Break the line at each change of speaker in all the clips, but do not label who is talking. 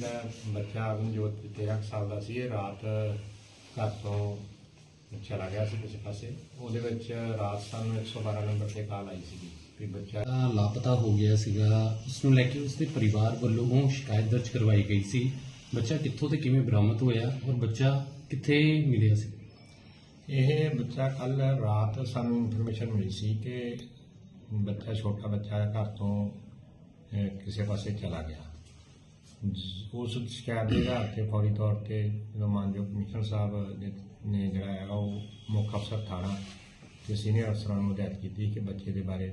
ਜਿਹੜਾ ਬੱਚਾ ਅਗਨਜੋਤ 13 ਕੁ ਸਾਲ ਦਾ ਸੀ ਇਹ ਰਾਤ ਘਰ ਤੋਂ ਚਲਾ ਗਿਆ ਸੀ ਕਿਸੇ ਪਾਸੇ। ਉਹਦੇ ਵਿੱਚ ਰਾਤ ਸਾਨੂੰ 112 ਨੰਬਰ ਤੇ ਕਾਲ ਆਈ ਸੀ ਕਿ ਬੱਚਾ
ਲਾਪਤਾ ਹੋ ਗਿਆ ਸੀਗਾ। ਉਸ ਨੂੰ ਲੈ ਕੇ ਉਸ ਦੇ ਪਰਿਵਾਰ ਵੱਲੋਂ ਸ਼ਿਕਾਇਤ ਦਰਜ ਕਰਵਾਈ ਗਈ ਸੀ। ਬੱਚਾ ਕਿੱਥੋਂ ਤੇ ਕਿਵੇਂ ਬਰਾਮਦ ਹੋਇਆ ਔਰ ਬੱਚਾ ਕਿੱਥੇ ਮਿਲਿਆ ਸੀ?
ਇਹ ਬੱਚਾ ਕੱਲ ਰਾਤ ਸਾਨੂੰ ਇਨਫੋਰਮੇਸ਼ਨ ਮਿਲੀ ਸੀ ਕਿ ਬੱਚਾ ਛੋਟਾ ਬੱਚਾ ਘਰ ਤੋਂ ਕਿਸੇ ਪਾਸੇ ਚਲਾ ਗਿਆ। ਉਸ ਸ਼ਿਕਾਇਤ ਦੇ ਆਧਾਰ ਤੇ ਫੌਰੀ ਤੌਰ ਤੇ ਜਦੋਂ ਮਾਨਯੋਗ ਕਮਿਸ਼ਨਰ ਸਾਹਿਬ ਨੇ- ਨੇ ਜਿਹੜਾ ਹੈਗਾ ਉਹ ਮੁੱਖ ਅਫਸਰ ਥਾਣਾ ਤੇ ਸੀਨੀਅਰ ਅਫਸਰਾਂ ਨੂੰ ਹਦਾਇਤ ਕੀਤੀ ਕਿ ਬੱਚੇ ਦੇ ਬਾਰੇ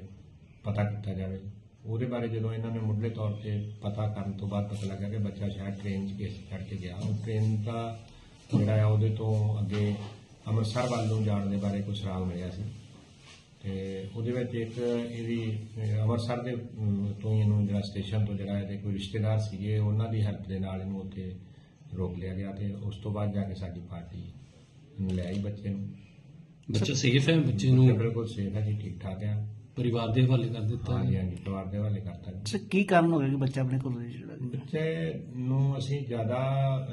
ਪਤਾ ਕੀਤਾ ਜਾਵੇ। ਉਹਦੇ ਬਾਰੇ ਜਦੋਂ ਇਹਨਾਂ ਨੇ ਮੁੱਢਲੇ ਤੌਰ ਤੇ ਪਤਾ ਕਰਨ ਤੋਂ ਬਾਅਦ ਪਤਾ ਲੱਗਾ ਕਿ ਬੱਚਾ ਸ਼ਾਇਦ ਟ੍ਰੇਨ 'ਚ ਕੇਸ ਚੜ ਕੇ ਗਿਆ। ਉਹ ਟ੍ਰੇਨ ਦਾ ਜਿਹੜਾ ਹੈ, ਉਹਦੇ ਤੋਂ ਅੱਗੇ ਅੰਮ੍ਰਿਤਸਰ ਵੱਲ ਨੂੰ ਜਾਣ ਦੇ ਬਾਰੇ ਕੁਝ ਰਾਗ ਮਿਲਿਆ ਸੀ। ਤੇ ਉਹਦੇ ਵਿੱਚ ਇੱਕ ਇਹਦੀ ਅੰਮ੍ਰਿਤਸਰ ਦੇ ਤੋਂ ਹੀ ਇਹਨੂੰ ਜਿਹੜਾ ਸਟੇਸ਼ਨ ਤੋਂ ਜਿਹੜਾ ਇਹਦੇ ਕੋਈ ਰਿਸ਼ਤੇਦਾਰ ਸੀਗੇ ਉਹਨਾਂ ਦੀ ਹੈਲਪ ਦੇ ਨਾਲ ਇਹਨੂੰ ਉੱਥੇ ਰੋਕ ਲਿਆ ਗਿਆ ਤੇ ਉਸ ਤੋਂ ਬਾਅਦ ਜਾ ਕੇ ਸਾਡੀ ਪਾਰਟੀ ਲੈ ਆਈ ਬੱਚੇ ਨੂੰ।
ਬੱਚਾ ਸੇਫ ਹੈ? ਬੱਚੇ ਨੂੰ
ਬਿਲਕੁਲ ਸੇਫ ਹੈ ਜੀ ਠੀਕ ਠਾਕ ਹੈ।
ਪਰਿਵਾਰ ਦੇ ਹਵਾਲੇ ਕਰ ਦਿੱਤਾ?
ਹਾਂਜੀ ਹਾਂਜੀ ਪਰਿਵਾਰ ਦੇ ਹਵਾਲੇ ਕਰਤਾ ਜੀ।
ਸਰ ਕੀ ਕਾਰਨ ਹੋ ਗਿਆ ਕਿ ਬੱਚਾ ਆਪਣੇ ਕੋਲ ਜਿਹੜਾ
ਬੱਚੇ ਨੂੰ ਅਸੀਂ ਜ਼ਿਆਦਾ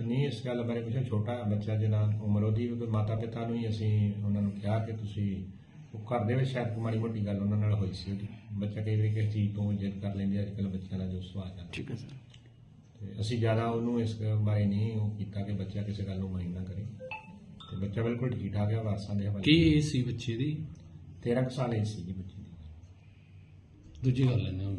ਨਹੀਂ ਇਸ ਗੱਲ ਬਾਰੇ ਪੁੱਛਿਆ ਛੋਟਾ ਬੱਚਾ ਜਿਹਦਾ ਉਮਰ ਉਹਦੇ ਮਾਤਾ ਪਿਤਾ ਨੂੰ ਹੀ ਅਸੀਂ ਉਹਨਾਂ ਨੂੰ ਕਿਹਾ ਕਿ ਤੁਸੀਂ ਉਹ ਘਰ ਦੇ ਵਿੱਚ ਸ਼ਾਇਦ ਮਾੜੀ ਮੋਟੀ ਗੱਲ ਉਹਨਾਂ ਨਾਲ ਹੋਈ ਸੀ। ਉਹਦੀ ਬੱਚਾ ਕਈ ਵਾਰੀ ਕਿਸੇ ਚੀਜ਼ ਤੋਂ ਜਿੱਦ ਕਰ ਲੈਂਦੇ ਅੱਜ ਕੱਲ੍ਹ ਬੱਚਿਆਂ ਦਾ ਜੋ ਸੁਭਾਅ ਹੈ
ਠੀਕ ਹੈ ਸਰ।
ਤੇ ਅਸੀਂ ਜ਼ਿਆਦਾ ਉਹਨੂੰ ਇਸ ਬਾਰੇ ਨਹੀਂ ਉਹ ਕੀਤਾ ਕਿ ਬੱਚਾ ਕਿਸੇ ਗੱਲ ਨੂੰ ਮਾਈਂਡ ਨਾ ਕਰੇ। ਤੇ ਬੱਚਾ ਬਿਲਕੁਲ ਠੀਕ ਠਾਕ ਹੈ ਵਾਰਸਾਂ ਦੇ ਹਵਾਲੇ।
ਕੀ ਸੀ ਬੱਚੇ ਦੀ?
13 ਕੁ ਸਾਲ ਏਜ ਸੀ ਜੀ ਬੱਚੇ ਦੀ।
ਦੂਜੀ ਗੱਲ ਲੈਂਦੇ ਹਾਂ।